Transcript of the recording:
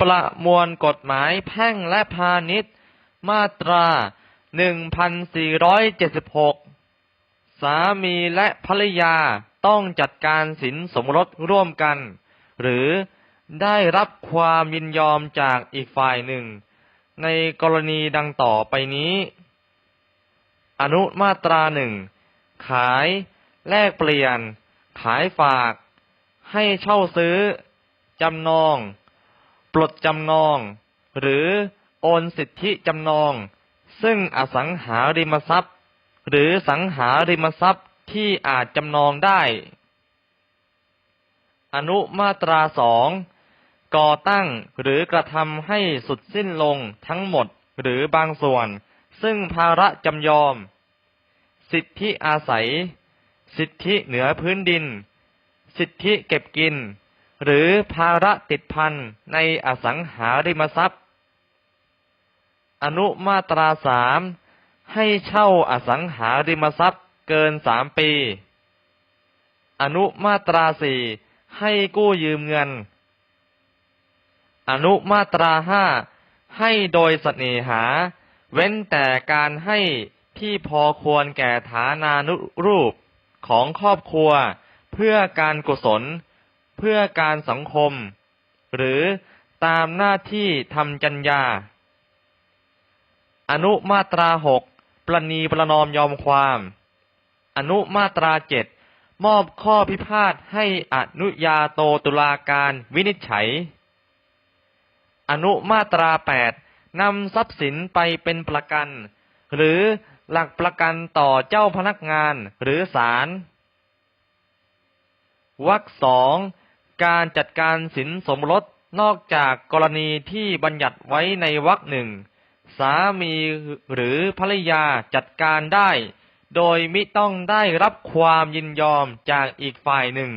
ประมวลกฎหมายแพ่งและพาณิชย์ มาตรา 1476 สามีและภรรยาต้องจัดการสินสมรสร่วมกัน หรือได้รับความยินยอมจากอีกฝ่ายหนึ่ง ในกรณีดังต่อไปนี้ อนุมาตราหนึ่ง ขาย แลกเปลี่ยน ขายฝาก ให้เช่าซื้อ จำนอง ปลดจำนอง หรือโอนสิทธิจำนอง ซึ่งอสังหาริมทรัพย์ หรือสังหาริมทรัพย์ที่อาจจำนองได้ อนุมาตราสองก่อตั้งหรือกระทำให้สุดสิ้นลงทั้งหมดหรือบางส่วน ซึ่งภาระจำยอม สิทธิอาศัย สิทธิเหนือพื้นดิน สิทธิเก็บกิน หรือภาระติดพันในอสังหาริมทรัพย์ อนุมาตราสามให้เช่าอสังหาริมทรัพย์เกินสามปี อนุมาตราสี่ให้กู้ยืมเงิน อนุมาตราห้าให้โดยเสน่หา เว้นแต่การให้ที่พอควรแก่ฐานานุรูปของครอบครัวเพื่อการกุศล เพื่อการสังคม หรือตามหน้าที่ทำจัญญา อนุมาตราหกประนีประนอมยอมความ อนุมาตราเจ็ดมอบข้อพิพาทให้อนุญาโตตุลาการวินิจฉัย อนุมาตราแปดนำทรัพย์สินไปเป็นประกัน หรือหลักประกันต่อเจ้าพนักงานหรือศาลวรรคสอง การจัดการสินสมรสนอกจากกรณีที่บัญญัติไว้ในวรรคหนึ่ง สามีหรือภรรยาจัดการได้ โดยมิต้องได้รับความยินยอมจากอีกฝ่ายหนึ่ง